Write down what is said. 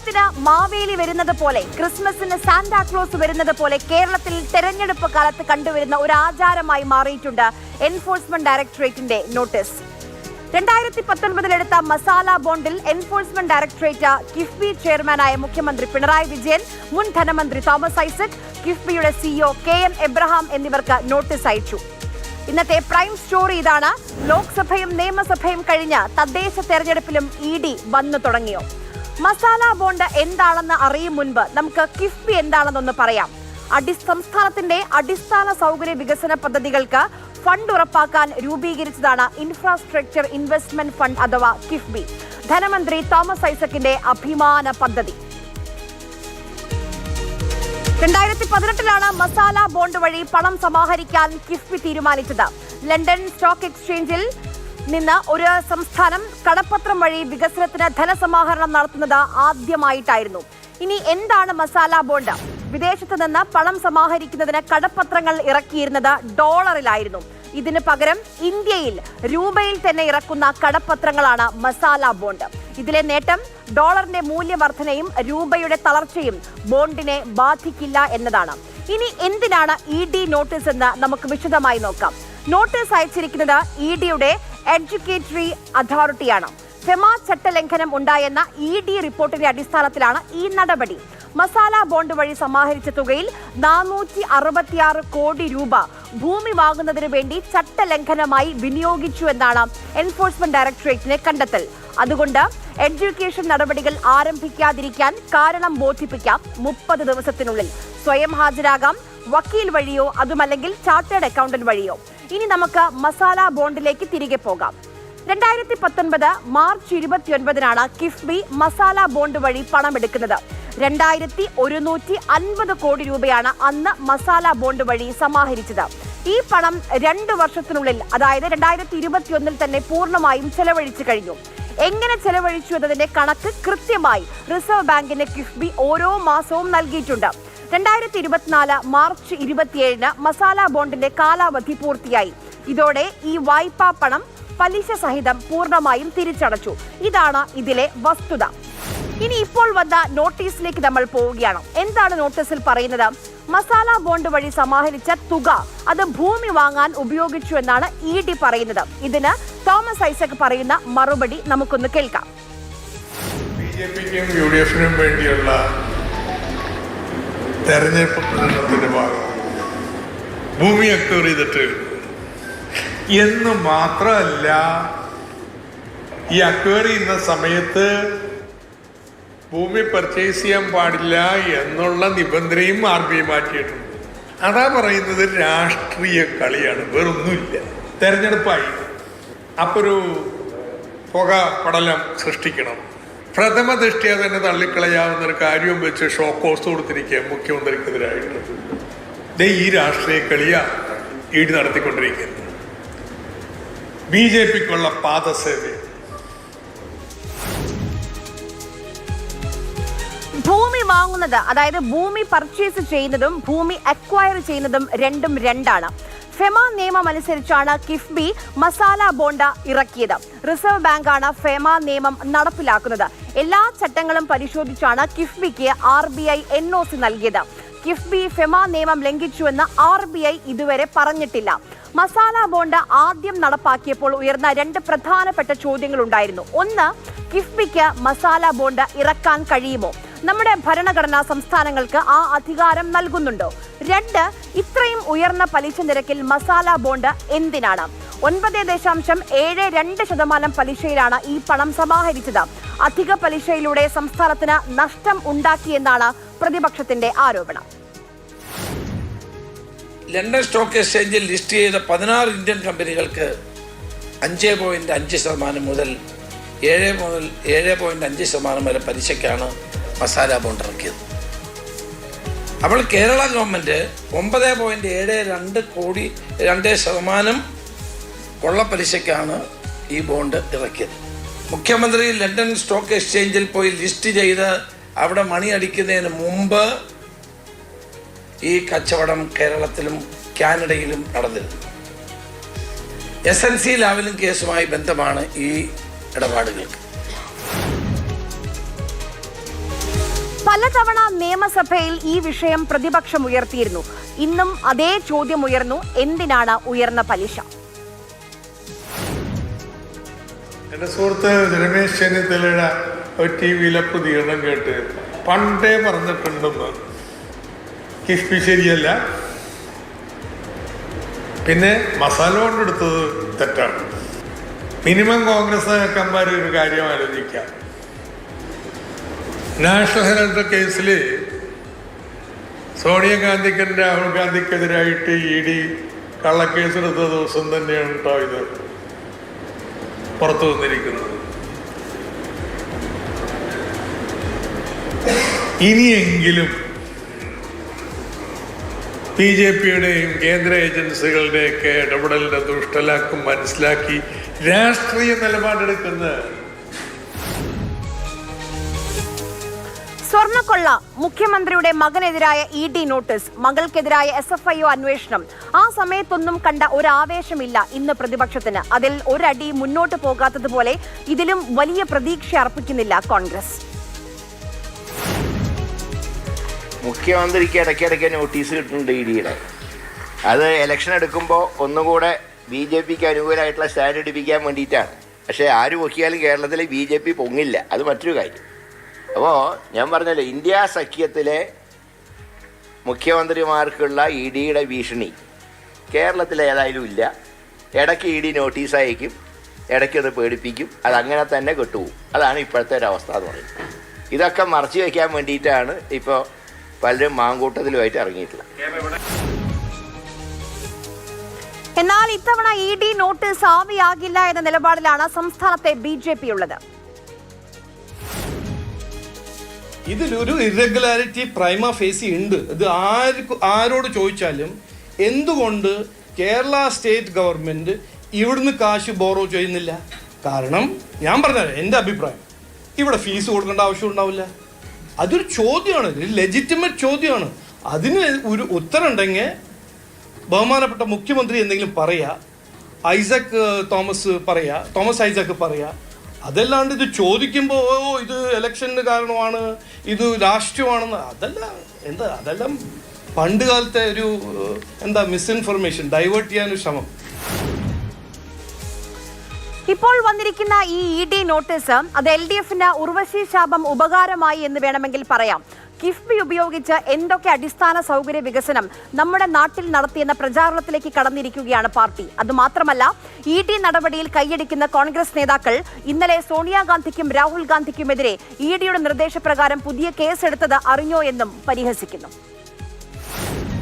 ഓണത്തിന് മാവേലി വരുന്നത് പോലെ ക്രിസ്മസിന് സാന്റാക്ലോസ് വരുന്നത് പോലെ കേരളത്തിൽ തെരഞ്ഞെടുപ്പ് കാലത്ത് കണ്ടുവരുന്ന ഒരു ആചാരമായി മാറിയിട്ടുണ്ട് എൻഫോഴ്സ്മെന്റ് ഡയറക്ടറേറ്റിന്റെ നോട്ടീസ് രണ്ടായിരത്തി പത്തൊൻപതിലെടുത്ത മസാല ബോണ്ടിൽ എൻഫോഴ്സ്മെന്റ് ഡയറക്ടറേറ്റ് കിഫ്ബി ചെയർമാനായ മുഖ്യമന്ത്രി പിണറായി വിജയൻ മുൻ ധനമന്ത്രി തോമസ് ഐസക് കിഫ്ബിയുടെ സിഇഒ കെ എം എബ്രഹാം എന്നിവർക്ക് നോട്ടീസ് അയച്ചു. ഇന്നത്തെ പ്രൈം സ്റ്റോറി ഇതാണ്. ലോക്സഭയും നിയമസഭയും കഴിഞ്ഞ് തദ്ദേശ തെരഞ്ഞെടുപ്പിലും ഇ ഡി വന്നു തുടങ്ങിയോ? മസാല ബോണ്ട് എന്താണെന്ന് അറിയും മുൻപ് നമുക്ക് കിഫ്ബി എന്താണെന്നൊന്ന് പറയാം. അടി സംസ്ഥാനത്തിന്റെ അടിസ്ഥാന സൗകര്യ വികസന പദ്ധതികൾക്ക് ഫണ്ട് ഉറപ്പാക്കാൻ രൂപീകരിച്ചതാണ് ഇൻഫ്രാസ്ട്രക്ചർ ഇൻവെസ്റ്റ്മെന്റ് ഫണ്ട് അഥവാ കിഫ്ബി. ധനമന്ത്രി തോമസ് ഐസക്കിന്റെ അഭിമാന പദ്ധതി. രണ്ടായിരത്തി പതിനെട്ടിലാണ് മസാല ബോണ്ട് വഴി പണം സമാഹരിക്കാൻ കിഫ്ബി തീരുമാനിച്ചത്. ലണ്ടൻ സ്റ്റോക്ക് എക്സ്ചേഞ്ചിൽ നിന്ന് ഒരു സംസ്ഥാനം കടപ്പത്രം വഴി വികസനത്തിന് ധനസമാഹരണം നടത്തുന്നത് ആദ്യമായിട്ടായിരുന്നു. ഇനി എന്താണ് മസാല ബോണ്ട്? വിദേശത്ത് നിന്ന് പണം സമാഹരിക്കുന്നതിന് കടപ്പത്രങ്ങൾ ഇറക്കിയിരുന്നത് ഡോളറിലായിരുന്നു. ഇതിന് പകരം ഇന്ത്യയിൽ രൂപയിൽ തന്നെ ഇറക്കുന്ന കടപ്പത്രങ്ങളാണ് മസാല ബോണ്ട്. ഇതിലെ നേട്ടം ഡോളറിന്റെ മൂല്യവർധനയും രൂപയുടെ തളർച്ചയും ബോണ്ടിനെ ബാധിക്കില്ല എന്നതാണ്. ഇനി എന്തിനാണ് ഇ ഡി നോട്ടീസ് എന്ന് നമുക്ക് വിശദമായി നോക്കാം. നോട്ടീസ് അയച്ചിരിക്കുന്നത് ഇ ഡിയുടെ എഡ്യൂക്കേറ്ററി അതോറിറ്റിയാണ്. ഫെമ ചട്ടലംഘനം ഉണ്ടായെന്ന ഇ ഡി റിപ്പോർട്ടിന്റെ അടിസ്ഥാനത്തിലാണ് ഈ നടപടി. മസാല ബോണ്ട് വഴി സമാഹരിച്ച തുകയിൽ നാനൂറ്റി അറുപത്തിയാറ് കോടി രൂപ ഭൂമി വാങ്ങുന്നതിന് വേണ്ടി ചട്ടലംഘനമായി വിനിയോഗിച്ചു എന്നാണ് എൻഫോഴ്സ്മെന്റ് ഡയറക്ടറേറ്റിന്റെ കണ്ടെത്തൽ. അതുകൊണ്ട് എഡ്യൂക്കേഷൻ നടപടികൾ ആരംഭിക്കാതിരിക്കാൻ കാരണം ബോധിപ്പിക്കാം മുപ്പത് ദിവസത്തിനുള്ളിൽ. സ്വയം ഹാജരാകാം വക്കീൽ വഴിയോ അതുമല്ലെങ്കിൽ ചാർട്ടേഡ് അക്കൗണ്ടന്റ് വഴിയോ. ഇനി നമുക്ക് മസാല ബോണ്ടിലേക്ക് തിരികെ പോകാം. രണ്ടായിരത്തി പത്തൊൻപത് മാർച്ച് ഇരുപത്തിയൊൻപതിനാണ് കിഫ്ബി മസാല ബോണ്ട് വഴി പണമെടുക്കുന്നത്. രണ്ടായിരത്തി ഒരുന്നൂറ്റി അൻപത് കോടി രൂപയാണ് അന്ന് മസാല ബോണ്ട് വഴി സമാഹരിച്ചത്. ഈ പണം രണ്ട് വർഷത്തിനുള്ളിൽ അതായത് രണ്ടായിരത്തി ഇരുപത്തിയൊന്നിൽ തന്നെ പൂർണമായും ചെലവഴിച്ചു കഴിഞ്ഞു. എങ്ങനെ ചെലവഴിച്ചു എന്നതിന്റെ കണക്ക് കൃത്യമായി റിസർവ് ബാങ്കിന് കിഫ്ബി ഓരോ മാസവും നൽകിയിട്ടുണ്ട്. രണ്ടായിരത്തി ഇരുപത്തിനാല് മാർച്ച് ഇരുപത്തിയേഴിന് മസാല ബോണ്ടിന്റെ കാലാവധി പൂർത്തിയായി. ഇതോടെ ഈ വായ്പാ പണം പലിശ സഹിതം പൂർണമായും തിരിച്ചടച്ചു. ഇതാണ് ഇതിലെ വസ്തുത. ഇനി ഇപ്പോൾ വന്ന നോട്ടീസിലേക്ക് നമ്മൾ പോവുകയാണ്. എന്താണ് നോട്ടീസിൽ പറയുന്നത്? മസാല ബോണ്ട് വഴി സമാഹരിച്ച തുക അത് ഭൂമി വാങ്ങാൻ ഉപയോഗിച്ചു എന്നാണ് ഇ ഡി പറയുന്നത്. ഇതിന് തോമസ് ഐസക് പറയുന്ന മറുപടി നമുക്കൊന്ന് കേൾക്കാം. വേണ്ടിയുള്ള തെരഞ്ഞെടുപ്പ് പ്രചരണത്തിന്റെ ഭാഗം ഭൂമി അക്വയർ ചെയ്തിട്ട് എന്ന് മാത്രമല്ല ഈ അക്വയർ ചെയ്യുന്ന സമയത്ത് ഭൂമി പർച്ചേസ് ചെയ്യാൻ പാടില്ല എന്നുള്ള നിബന്ധനയും ആർ ബി മാറ്റിയിട്ടുണ്ട്. അതാ പറയുന്നത് രാഷ്ട്രീയ കളിയാണ് വേറൊന്നുമില്ല. തെരഞ്ഞെടുപ്പായി. അപ്പൊ ഒരു പുക പടലം സൃഷ്ടിക്കണം. പ്രഥമ ദൃഷ്ടിയെ തന്നെ തള്ളിക്കളയാവുന്ന ഒരു കാര്യവും വെച്ച് ഷോക്കോസ് കൊടുത്തിരിക്കുക മുഖ്യമന്ത്രിക്കെതിരായിട്ട് ദേ ഈ രാഷ്ട്രീയ കളിയ ഈട് നടത്തിക്കൊണ്ടിരിക്കുന്നത്. ബി ജെ പിക്കുള്ള പാദസേവ ഭൂമി വാങ്ങുന്നത് അതായത് ഭൂമി പർച്ചേസ് ചെയ്യുന്നതും ഭൂമി അക്വയർ ചെയ്യുന്നതും രണ്ടും രണ്ടാണ്. ഫെമ നിയമം അനുസരിച്ചാണ് കിഫ്ബി മസാല ബോണ്ട ഇറക്കിയത്. റിസർവ് ബാങ്കാണ് ഫെമ നിയമം നടപ്പിലാക്കുന്നത്. എല്ലാ ചട്ടങ്ങളും പരിശോധിച്ചാണ് കിഫ്ബിക്ക് R B I N O C നൽകിയത്. കിഫ്ബി ഫെമ നിയമം ലംഘിച്ചുവെന്ന് ആർ ബി ഐ ഇതുവരെ പറഞ്ഞിട്ടില്ല. മസാല ബോണ്ട് ആദ്യം നടപ്പാക്കിയപ്പോൾ ഉയർന്ന രണ്ട് പ്രധാനപ്പെട്ട ചോദ്യങ്ങൾ ഉണ്ടായിരുന്നു ഒന്ന് കിഫ്ബിക്ക് മസാല ബോണ്ട് ഇറക്കാൻ കഴിയുമോ? നമ്മുടെ ഭരണഘടനാ സംസ്ഥാനങ്ങൾക്ക് ആ അധികാരം നൽകുന്നുണ്ടോ? രണ്ട് ഇത്രയും ഉയർന്ന പലിശ നിരക്കിൽ മസാല ബോണ്ട് എന്തിനാണ്? ഒൻപത് ദശാംശം ഏഴ് രണ്ട് ശതമാനം പലിശയിലാണ് ഈ പണം സമാഹരിച്ചത്. അധിക പലിശയിലൂടെ സംസ്ഥാനത്തിന് നഷ്ടം ഉണ്ടാക്കിയെന്നാണ് പ്രതിപക്ഷത്തിന്റെ ആരോപണം. ലണ്ടൻ സ്റ്റോക്ക് എക്സ്ചേഞ്ചിൽ ലിസ്റ്റ് ചെയ്ത പതിനാറ് ഇന്ത്യൻ കമ്പനികൾക്ക് അഞ്ച് പോയിന്റ് അഞ്ച് ശതമാനം മുതൽ ഏഴ് മുതൽ ഏഴ് പോയിന്റ് അഞ്ച് ശതമാനം വരെ പലിശയ്ക്കാണ് മസാല ബോണ്ട് ഇറക്കിയത്. അപ്പോൾ കേരള ഗവൺമെന്റ് ഒമ്പത് പോയിന്റ് ഏഴ് രണ്ട് കോടി രണ്ട് ശതമാനം കൊള്ളപ്പലിശയ്ക്കാണ് ഈ ബോണ്ട് ഇറക്കിയത്. മുഖ്യമന്ത്രി ലണ്ടൻ സ്റ്റോക്ക് എക്സ്ചേഞ്ചിൽ പോയി ലിസ്റ്റ് ചെയ്ത് അവിടെ മണി അടിക്കുന്നതിന് മുമ്പ് ഈ കച്ചവടം കേരളത്തിലും കാനഡയിലും നടന്നിരുന്നു. എസ് എൻ സി ലാവലിംഗ് കേസുമായി ബന്ധമാണ് ഈ ഇടപാടുകൾക്ക്. പലതവണ നിയമസഭയിൽ ഈ വിഷയം പ്രതിപക്ഷം ഉയർത്തിയിരുന്നു. ഇന്നും അതേ ചോദ്യം ഉയർന്നു. എന്തിനാണ് ഉയർന്ന പലിശ? എന്റെ സുഹൃത്ത് രമേശ് ചെന്നിത്തലയുടെ ഒരു ടി വിയിലെ പ്രതികരണം കേട്ട് പണ്ടേ പറഞ്ഞിട്ടുണ്ടെന്ന്. കിഫ്ബി ശരിയല്ല. പിന്നെ മസാല കൊണ്ടെടുത്തത് തെറ്റാണ്. മിനിമം കോൺഗ്രസ് കമ്പാരി ഒരു കാര്യം ആലോചിക്കാം. നാഷണൽ ഹെറാൾഡ് കേസിൽ സോണിയാഗാന്ധിക്കും രാഹുൽ ഗാന്ധിക്കെതിരായിട്ട് ഇ ഡി കള്ളക്കേസെടുത്ത ദിവസം തന്നെയാണ് കേട്ടോ ഇത് പുറത്തു വന്നിരിക്കുന്നത്. ഇനിയെങ്കിലും ബി ജെ പിയുടെയും കേന്ദ്ര ഏജൻസികളുടെയൊക്കെ ഇടപെടലിന്റെ ദുഷ്ടലാക്കും മനസ്സിലാക്കി രാഷ്ട്രീയ നിലപാടെടുക്കുന്ന സ്വർണക്കൊള്ള മുഖ്യമന്ത്രിയുടെ മകനെതിരായ ഇ ഡി നോട്ടീസ് മകൾക്കെതിരായ എസ് എഫ് ഐ ഒ അന്വേഷണം. ആ സമയത്തൊന്നും കണ്ട ഒരു ആവേശമില്ല ഇന്ന് പ്രതിപക്ഷത്തിന്. അതിൽ ഒരടി മുന്നോട്ട് പോകാത്തതുപോലെ ഇതിലും വലിയ പ്രതീക്ഷ അർപ്പിക്കുന്നില്ല കോൺഗ്രസ്. മുഖ്യമന്ത്രിക്ക് ഇടയ്ക്കിടയ്ക്ക് നോട്ടീസ് കിട്ടുന്നുണ്ട് ഇ ഡിയുടെ. അത് ഇലക്ഷൻ എടുക്കുമ്പോൾ ഒന്നുകൂടെ ബി ജെ പിക്ക് അനുകൂലമായിട്ടുള്ള സ്റ്റാൻഡ് എടുപ്പിക്കാൻ വേണ്ടിയിട്ടാണ്. പക്ഷേ ആര് പൊക്കിയാലും കേരളത്തിൽ ബി ജെ പി പൊങ്ങില്ല. അത് മറ്റൊരു കാര്യം. അപ്പോൾ ഞാൻ പറഞ്ഞല്ലോ ഇന്ത്യ സഖ്യത്തിലെ മുഖ്യമന്ത്രിമാർക്കുള്ള ഇ ഡിയുടെ ഭീഷണി കേരളത്തിൽ ഏതായാലും ഇല്ല. ഇടയ്ക്ക് ഇ ഡി നോട്ടീസ് അയക്കും ഇടയ്ക്ക് അത് പേടിപ്പിക്കും അത് അങ്ങനെ തന്നെ കെട്ടുപോകും. അതാണ് ഇപ്പോഴത്തെ അവസ്ഥ എന്ന് പറയുന്നത്. ഇതൊക്കെ മറച്ചു വയ്ക്കാൻ വേണ്ടിയിട്ടാണ് ഇപ്പോൾ പലരും മാങ്കൂട്ടത്തിലുമായിട്ട് ഇറങ്ങിയിട്ടുള്ളത്. എന്നാൽ ഇത്തവണ ഇ ഡി നോട്ടീസ് ആവിയാകില്ല എന്ന നിലപാടിലാണ് സംസ്ഥാനത്തെ ബി ജെ പി ഉള്ളത്. ഇതിലൊരു ഇറഗുലാരിറ്റി പ്രൈമ ഫേസി ഉണ്ട്. ഇത് ആർക്ക് ആരോട് ചോദിച്ചാലും എന്തുകൊണ്ട് കേരള സ്റ്റേറ്റ് ഗവൺമെന്റ് ഇവിടുന്ന് കാശ് ബോറോ ചെയ്യുന്നില്ല? കാരണം ഞാൻ പറഞ്ഞത് എന്റെ അഭിപ്രായം. ഇവിടെ ഫീസ് കൊടുക്കേണ്ട ആവശ്യം ഉണ്ടാവില്ല. അതൊരു ചോദ്യമാണ് ഒരു ലെജിറ്റിമറ്റ് ചോദ്യമാണ്. അതിന് ഒരു ഉത്തരം ഉണ്ടെങ്കിൽ ബഹുമാനപ്പെട്ട മുഖ്യമന്ത്രി എന്തെങ്കിലും പറയാ? ഐസക് തോമസ് പറയാ? തോമസ് ഐസക് പറയാ? അതല്ലാണ്ട് ഇത് ചോദിക്കുമ്പോൾ ഓ ഇത് ഇലക്ഷന് കാരണമാണ് ഇത് രാഷ്ട്രീയമാണെന്ന് അതല്ല എന്താ അതെല്ലാം പണ്ട് കാലത്തെ ഒരു എന്താ മിസ്ഇൻഫർമേഷൻ ഡൈവേർട്ട് ചെയ്യാനൊരു ശ്രമം. ഇപ്പോൾ വന്നിരിക്കുന്ന ഈ ഇ ഡി നോട്ടീസ് അത് എൽ ഡി എഫിന് ഉർവശി ശാപം ഉപകാരമായി എന്ന് വേണമെങ്കിൽ പറയാം. കിഫ്ബി ഉപയോഗിച്ച് എന്തൊക്കെ അടിസ്ഥാന സൗകര്യ വികസനം നമ്മുടെ നാട്ടിൽ നടത്തിയെന്ന പ്രചാരണത്തിലേക്ക് കടന്നിരിക്കുകയാണ് പാർട്ടി. അതുമാത്രമല്ല ഇ ഡി നടപടിയിൽ കൈയടിക്കുന്ന കോൺഗ്രസ് നേതാക്കൾ ഇന്നലെ സോണിയാഗാന്ധിക്കും രാഹുൽ ഗാന്ധിക്കുമെതിരെ ഇ ഡിയുടെ നിർദ്ദേശപ്രകാരം പുതിയ കേസെടുത്തത് അറിഞ്ഞോ എന്നും പരിഹസിക്കുന്നു.